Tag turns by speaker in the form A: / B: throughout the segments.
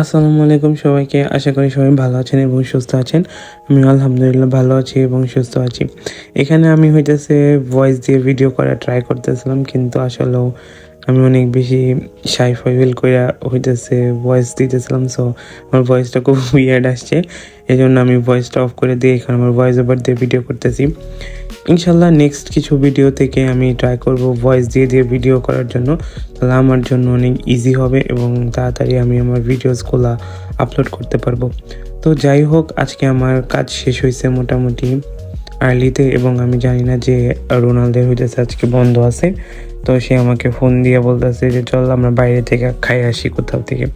A: আসসালামু আলাইকুম সবাইকে। আশা করি সবাই ভালো আছেন এবং সুস্থ আছেন। আমি আলহামদুলিল্লাহ ভালো আছি এবং সুস্থ আছি। এখানে আমি হইতেছে ভয়েস দিয়ে ভিডিও করা ট্রাই করতেছিলাম, কিন্তু আসলেও আমি অনেক বেশি সাই ফাইল করে হইতেছে ভয়েস দিতেছিলাম সো আমার ভয়েসটা খুব উইয়ার্ড আসছে। এই জন্য আমি ভয়েসটা অফ করে দিয়ে এখানে আমার ভয়েস ওভার দিয়ে ভিডিও করতেছি। ইনশাল্লাহ নেক্সট কিছু ভিডিও থেকে আমি ট্রাই করব ভয়েস দিয়ে দিয়ে ভিডিও করার জন্য। তাহলে আমার জন্য অনেক ইজি হবে এবং তাড়াতাড়ি আমি আমার ভিডিওসগুলো আপলোড করতে পারব। তো যাই হোক, আজকে আমার কাজ শেষ হয়েছে মোটামুটি। আর্লিতে এবং আমি জানি না যে রোনালদের হইতেছে আজকে বন্ধ আছে, তো সে আমাকে ফোন দিয়ে বলতেছে যে, চল আমরা বাইরে থেকে খাই আসি কোথাও থেকে।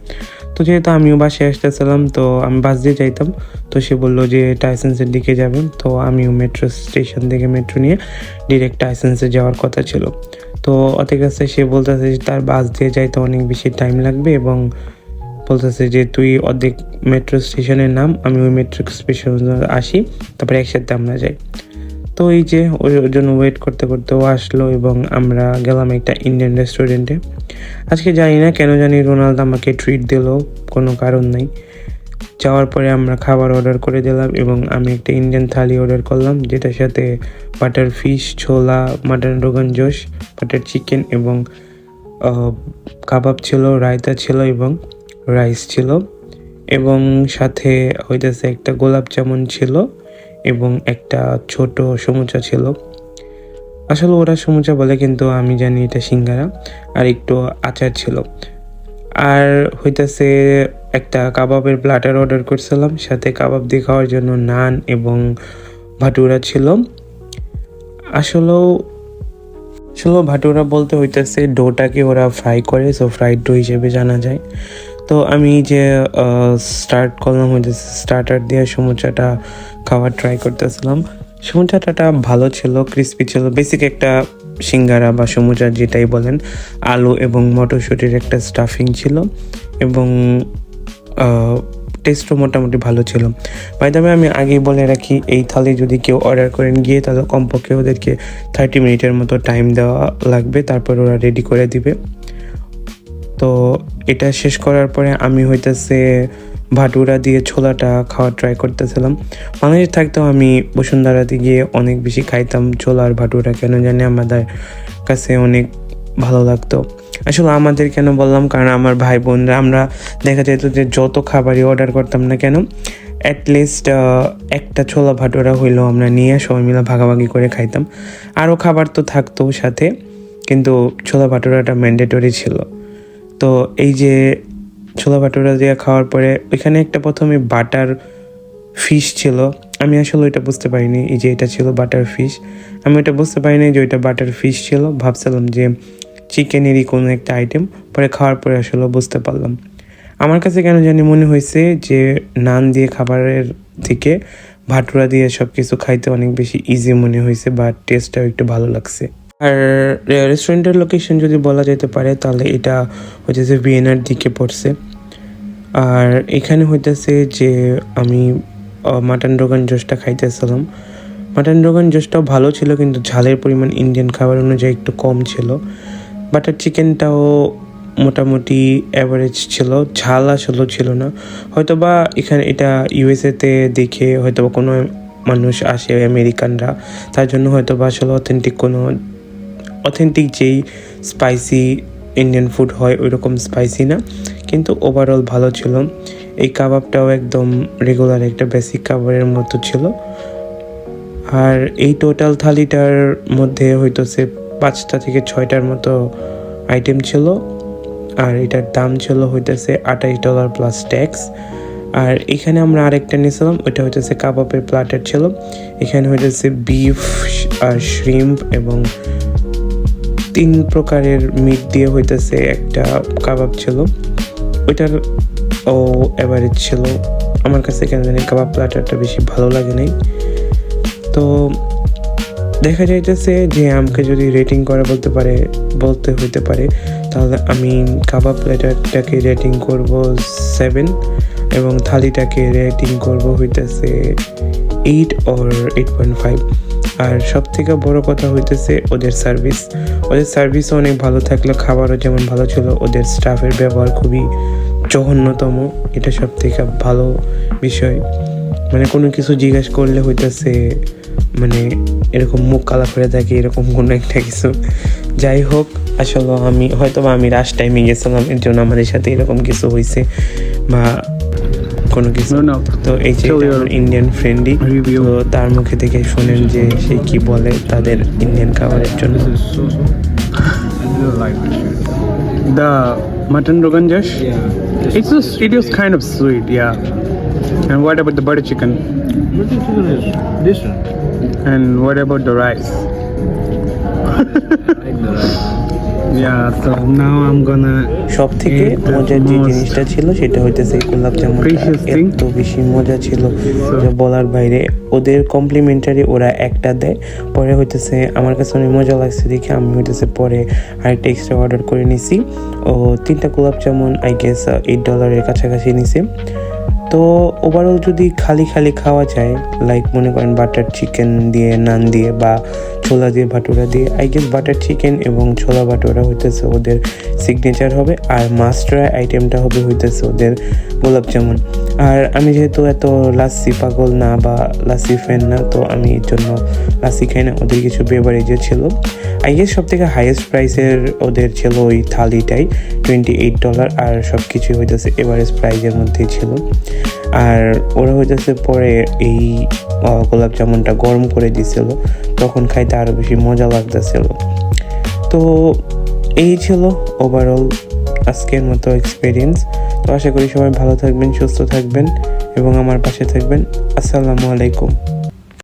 A: তো যেহেতু আমিও বাসে আসতেছিলাম, তো আমি বাস দিয়ে যাইতাম, তো সে বলল যে টাইসেন্সের দিকে যাবেন। তো আমিও মেট্রো স্টেশন থেকে মেট্রো নিয়ে ডিরেক্ট টাইসেন্সে যাওয়ার কথা ছিল। তো অত কাছে সে বলতেছে যে, তার বাস দিয়ে যাইতে অনেক বেশি টাইম লাগবে এবং বলতেছে যে, তুই অর্ধেক মেট্রো স্টেশনের নাম, আমি ওই মেট্রো স্টেশন আসি, তারপরে একসাথে আমরা যাই। তো এই যে ওর জন্য ওয়েট করতে করতে ও আসলো এবং আমরা গেলাম একটা ইন্ডিয়ান রেস্টুরেন্টে আজকে জানি না, কেন জানি রোনাল্ডো আমাকে ট্রিট দিল, কোনো কারণ নাই। যাওয়ার পরে আমরা খাবার অর্ডার করে দিলাম এবং আমি একটা ইন্ডিয়ান থালি অর্ডার করলাম, যেটার সাথে বাটার ফিশ ছোলা mutton rogan josh butter chicken এবং কাবাব ছিল, রায়তা ছিল এবং রাইস ছিল এবং সাথে হইতেছে একটা গোলাপ জামুন ছিল এবং একটা ছোট সমুচা ছিল। আসলে ওরা সমুচা বলে কিন্তু আমি জানি এটা সিঙ্গারা, আর একটু আচার ছিল। আর হইতেছে একটা কাবাবের প্লাটার অর্ডার করছিলাম, সাথে কাবাব দিয়ে খাওয়ার জন্য নান এবং ভাটুরা ছিল। আসলেও আসলে ভাটুরা বলতে হইতেছে ডোটাকে ওরা ফ্রাই করে সো ফ্রাইড ডো হিসেবে জানা যায়। তো আমি যে স্টার্ট করলাম হইতেছে স্টার্টার দিয়ে সমুচাটা খাওয়ার ট্রাই করতেছিলাম। সমুচাটাটা ভালো ছিল ক্রিস্পি ছিল। বেসিক একটা সিঙ্গারা বা সমুচা যেটাই বলেন, আলু এবং মটরশুঁটির একটা স্টাফিং ছিল এবং টেস্টও মোটামুটি ভালো ছিল। বাই তবে আমি আগেই বলে রাখি, এই থালি যদি কেউ অর্ডার করেন, গিয়ে তাহলে কমপক্ষে ওদেরকে থার্টি মিনিটের মতো টাইম দেওয়া লাগবে, তারপর ওরা রেডি করে দিবে। তো এটা শেষ করার পরে আমি হইতেছে ভাটুরা দিয়ে ছোলাটা খাওয়ার ট্রাই করতেছিলাম। বাংলাদেশ থাকতেও আমি বসুন্ধরাতে গিয়ে অনেক বেশি খাইতাম ছোলা আর ভাটুরা, কেন জানি আমাদের কাছে অনেক ভালো লাগতো। আসলে আমাদের কেন বললাম, কারণ আমার ভাই বোনরা আমরা দেখা যেত যে যত খাবারই অর্ডার করতাম না কেন অ্যাটলিস্ট একটা ছোলা ভাটুরা হইলেও আমরা নিয়ে সবাই মিলে ভাগাভাগি করে খাইতাম। আরও খাবার তো থাকতো সাথে, কিন্তু ছোলা ভাটুরাটা ম্যান্ডেটরি ছিল। তো এই যে ছোলা ভাটুরা দিয়ে খাওয়ার পরে ওইখানে একটা প্রথমে বাটার ফিশ ছিল। আমি আসলে ওইটা বুঝতে পারিনি এই যে এটা ছিল বাটার ফিশ আমি ওইটা বুঝতে পারিনি যে ওইটা বাটার ফিশ ছিল। ভাবছিলাম যে চিকেনেরই কোনো একটা আইটেম পরে খাওয়ার পরে আসলে বুঝতে পারলাম। আমার কাছে কেন জানি মনে হয়েছে যে নান দিয়ে খাবারের থেকে ভাটুরা দিয়ে সব কিছু খাইতে অনেক বেশি ইজি মনে হয়েছে বা টেস্টটাও একটু ভালো লাগছে। আর রেস্টুরেন্টের লোকেশন যদি বলা যেতে পারে, তাহলে এটা হইতেছে ভিয়েনার দিকে পড়ছে। আর এখানে হইতেছে যে আমি মাটন রোগান জোসটা খাইতেছিলাম। মাটন রোগান জোসটাও ভালো ছিল, কিন্তু ঝালের পরিমাণ ইন্ডিয়ান খাবার অনুযায়ী একটু কম ছিল। বাটার চিকেনটাও মোটামুটি অ্যাভারেজ ছিল, ঝাল আসলেও ছিল না। হয়তোবা এখানে এটা ইউএসএতে দেখে হয়তোবা কোনো মানুষ আসে আমেরিকানরা তার জন্য হয়তো বা আসলে অথেন্টিক কোনো অথেন্টিক যেই স্পাইসি ইন্ডিয়ান ফুড হয় ওই রকম স্পাইসি না। কিন্তু ওভারঅল ভালো ছিল। এই কাবাবটাও একদম রেগুলার একটা বেসিক কাবাবের মতো ছিল। আর এই টোটাল থালিটার মধ্যে হয়তো সে পাঁচটা থেকে ছয়টার মতো আইটেম ছিল। আর এটার দাম ছিল হইতেছে আঠাইশ ডলার প্লাস ট্যাক্স আর এখানে আমরা আরেকটা নিয়েছিলাম, ওইটা হইতেছে কাবাবের প্লাটার ছিল। এখানে হইতেছে বিফ আর শ্রিম্প এবং তিন প্রকারের মিট দিয়ে হইতেছে একটা কাবাব ছিল। ওইটার ও অ্যাভারেজ ছিল। আমার কাছে কেন জানি কাবাব প্লাটারটা বেশি ভালো লাগে নাই। তো দেখা যাইতেছে যে আমাকে যদি রেটিং করা বলতে পারে, বলতে হইতে পারে, তাহলে আমি কাবাব প্লেটারটাকে রেটিং করব সেভেন এবং থালিটাকে রেটিং করব হইতেছে eight or eight point five আর সব থেকে বড় কথা হইতেছে ওদের সার্ভিস ওদের সার্ভিসও অনেক ভালো থাকল, খাবারও যেমন ভালো ছিল, ওদের স্টাফের ব্যবহার খুবই জঘন্যতম। এটা সব থেকে ভালো বিষয়। মানে কোনো কিছু জিজ্ঞেস করলে হইতেছে মানে এরকম মুখ কালা করে থাকে, এরকম কোনো একটা কিছু। যাই হোক, আসলে আমি হয়তো আমি রাশ টাইমে গেছিলাম, এর জন্য আমাদের সাথে এরকম কিছু হয়েছে বা কোনো কিছু. তো এই যে ইন্ডিয়ান
B: review.
A: তো তার মুখে থেকে শুনেন যে সে কি বলে তাদের ইন্ডিয়ান খাবারের জন্য
B: This is so so. I really like this shit. The mutton rogan josh.
C: Yeah.
B: It's just it is kind of sweet, yeah. And what about the butter chicken?
C: Butter chicken is different.
B: And what about the rice?
C: I like the rice.
A: সব থেকে মজার যে জিনিসটা ছিল সেটা হইতেছে গোলাপ জামুনটা।
B: precious
A: এত বেশি মজা ছিল যে বলার বাইরে। ওদের কমপ্লিমেন্টারি ওরা একটা দেয় পরে হইতেছে আমার কাছে অনেক মজা লাগছে দেখে আমি হইতেছে পরে আরেকটা এক্সট্রা অর্ডার করে নিছি। ও তিনটা গোলাপ জামুন আই গেস এইট ডলারের কাছাকাছি নিছি। তো ওভারঅল যদি খালি খালি খাওয়া যায় লাইক মনে করেন বাটার চিকেন দিয়ে নান দিয়ে বা ছোলা দিয়ে, ভাটুরা দিয়ে আই গেস বাটার চিকেন এবং ছোলা ভাটুরা হইতেছে ওদের সিগনেচার হবে আর মাস্টার আইটেমটা হবে হইতেছে ওদের গোলাপ জামুন। আর আমি যেহেতু এত লাসি পাগল না বা লাসি ফ্যান না, তো আমি এর জন্য লাসি খাই না, ওদের কিছু বেভারেজে ছিল। আই গেস সব থেকে হাইয়েস্ট প্রাইসের ওদের ছিল ওই থালিটাই টোয়েন্টি এইট ডলার আর সব কিছুই হইতেছে এভারেজ প্রাইজের মধ্যেই ছিল। আর ওরা হইতেছে পরে এই গোলাপ জামুনটা গরম করে দিছিল, তখন খাইতে আরও বেশি মজা লাগতেছিল। তো এই ছিল ওভারঅল আজকের মতো এক্সপিরিয়েন্স তো আশা করি সবাই ভালো থাকবেন, সুস্থ থাকবেন এবং আমার পাশে থাকবেন। আসসালামু আলাইকুম।